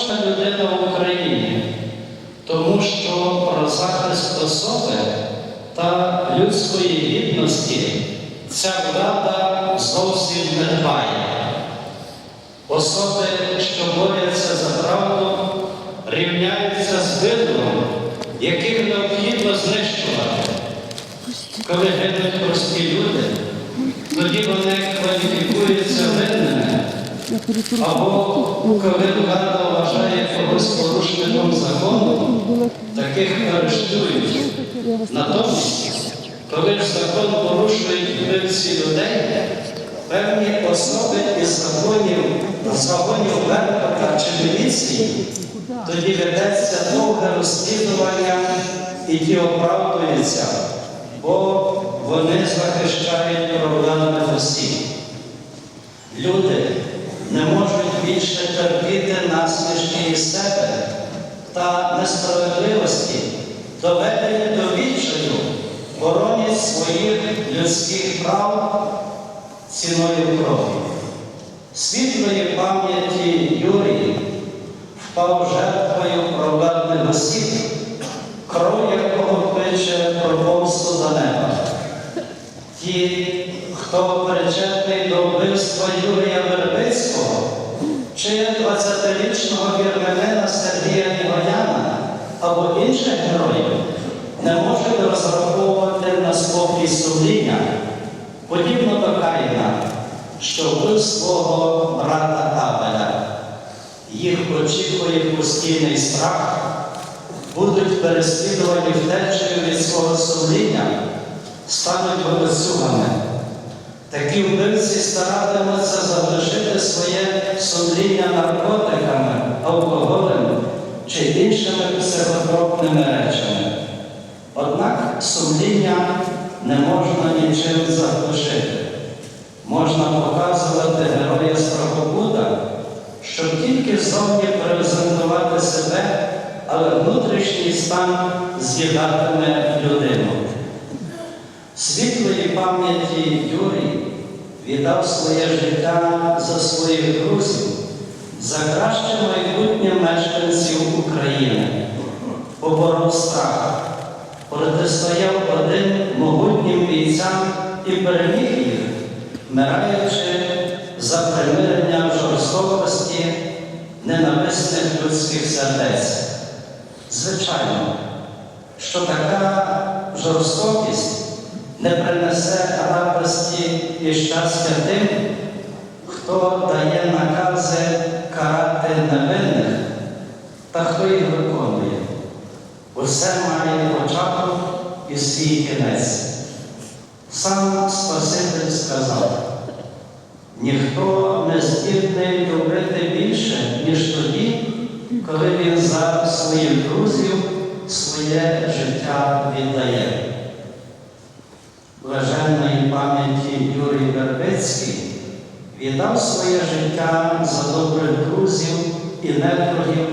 кожна людина в Україні, тому що про захист особи та людської гідності ця влада зовсім не дбає. Особи, що борються за правду, рівняються з бидлом, яких необхідно знищувати. Коли гинуть прості люди, тоді вони кваліфікуються винними, або коли влада вважає когось порушником закону, таких арештують. Натомість, коли ж закон порушують вбивці людей, певні особи із законів, законів Беркута чи міліції, тоді ведеться довге розслідування і ті оправдуються, бо вони захищають проблеми осіб. Люди не можуть більше терпіти насмішки себе та несправедливості, доведені до відчаю, боронять своїх людських прав ціною крові. Світлої пам'яті Юрій впав жертвою провладних осіб, кров якого кличе про помсту до неба. Ті, хто причетний до вбивства Юрія Вербицького чи 20-річного вірменина Сергія Нігояна або інших героїв, не можуть розраховувати на спокій сумління, подібно до Каїна, що вбив свого брата Абеля. Їх очікує постійний страх, будуть переслідувані втечею від свого сумління, стануть волоцюгами. Такі вбивці старатимуться заглушити своє сумління наркотиками, алкоголем чи іншими психотропними речами. Однак сумління не можна нічим заглушити. Можна показувати героя страхобуда, щоб тільки зовні презентувати себе, але внутрішній стан з'їдатиме людину. Світлої пам'яті Юрій віддав своє життя за своїх друзів, за краще майбутнє мешканців України, поборов страх, протистояв один могутнім бійцям і переміг їх, вмираючи за примирення жорстокості ненависних людських сердець. Звичайно, що така жорстокість не принесе радості і щастя тим, хто дає накази карати невинних та хто їх виконує. Усе має початок і свій кінець. Сам Спаситель сказав, ніхто не здібний любити більше, ніж тоді, коли він за своїх друзів своє життя віддає. Блаженної пам'яті Юрій Вербицький віддав своє життя за добрих друзів і недругів,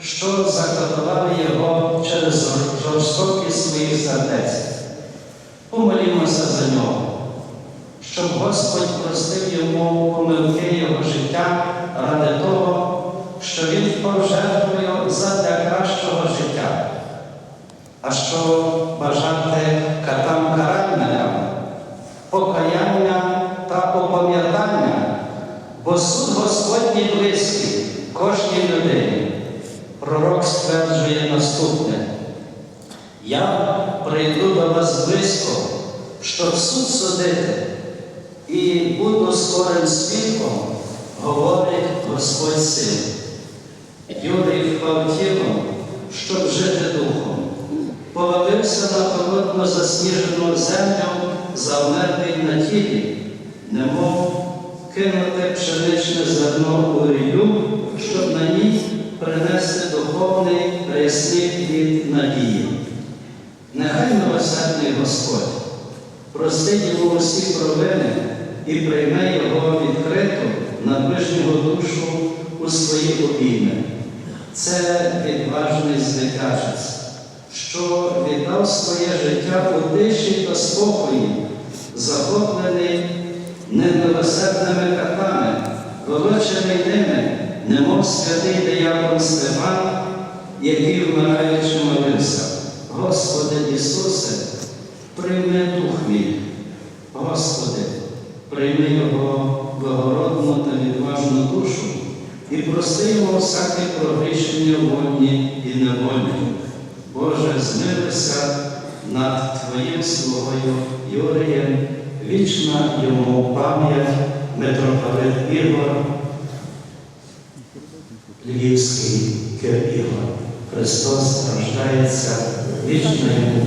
що закатували його через жорстокість своїх сердець. Помолімося за нього, щоб Господь простив йому помилки його життя ради того, що він впав наступне. Я прийду до вас близько, щоб суд судити, і буду скорим свідком, говорить Господь син. Юрій впав тілом, щоб жити духом повалився на холодно засніжену землю, завмерлий на тілі, немов кинути пшеничне зерно у рію, щоб на ній принести духовний плід надії. Нехай милосердний Господь простить йому усі провини і прийме його відкриту на ближнього душу у свої обійми. Це відважний звитяжець що віддав своє життя у тиші та спокої, захоплений немилосердними катами, волочений ними, немов святий диякон Стефан, який вмираючи молився. Господи Ісусе, прийми дух мій. Господи, прийми його благородну та відважну душу і прости йому всяке прогрішення вольні і невольні. Боже, змилися над Твоїм слугою Юрієм, вічна йому пам'ять, митрополит Ігор, Львівський Кир Христос рождається, вічна йому.